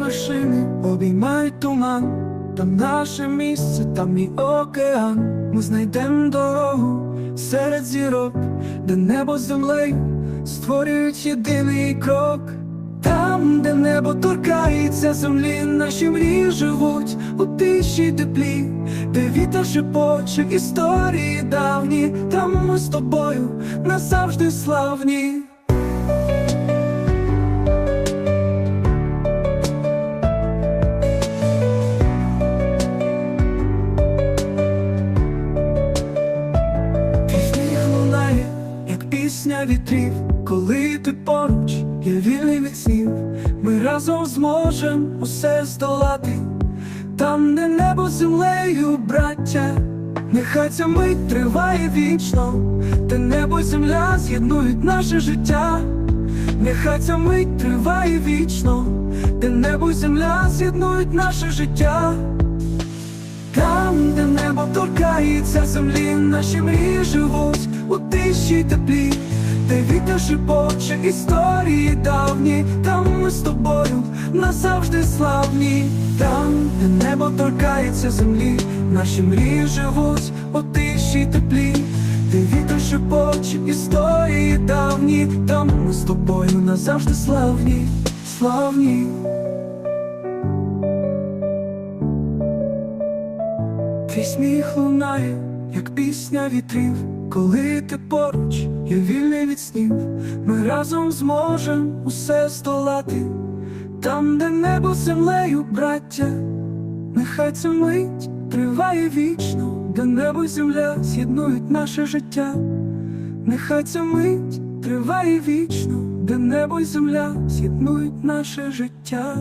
вершини обіймають туман, там наше місце, там мій океан. Ми знайдемо дорогу серед зірок, де небо з землею створюють єдиний крок. Там, де небо торкається землі, наші мрії живуть у тиші теплі, де вітер шепоче історії давні, там ми з тобою назавжди славні. Пісня вітрів, коли ти поруч, я вільний від снів, ми разом зможем усе здолати, там, де небо землею, браття, нехай ця мить триває вічно, де небо земля з'єднують наше життя, нехай ця мить триває вічно, де небо земля з'єднують наше життя. Там, де небо торкається землі, наші мрії живуть у тиші теплі, де вітер шепоче історії давні, там ми з тобою назавжди славні, там, де небо торкається землі, наші мрії живуть у тиші теплі, де вітер шепоче історії давні, там ми з тобою назавжди славні, славні. Твій сміх лунає, як пісня вітрів, коли ти поруч, я вільний від снів, ми разом зможем усе здолати, там, де небо землею, браття, нехай ця мить триває вічно, де небо й земля з'єднують наше життя, нехай ця мить триває вічно, де небо й земля з'єднують наше життя.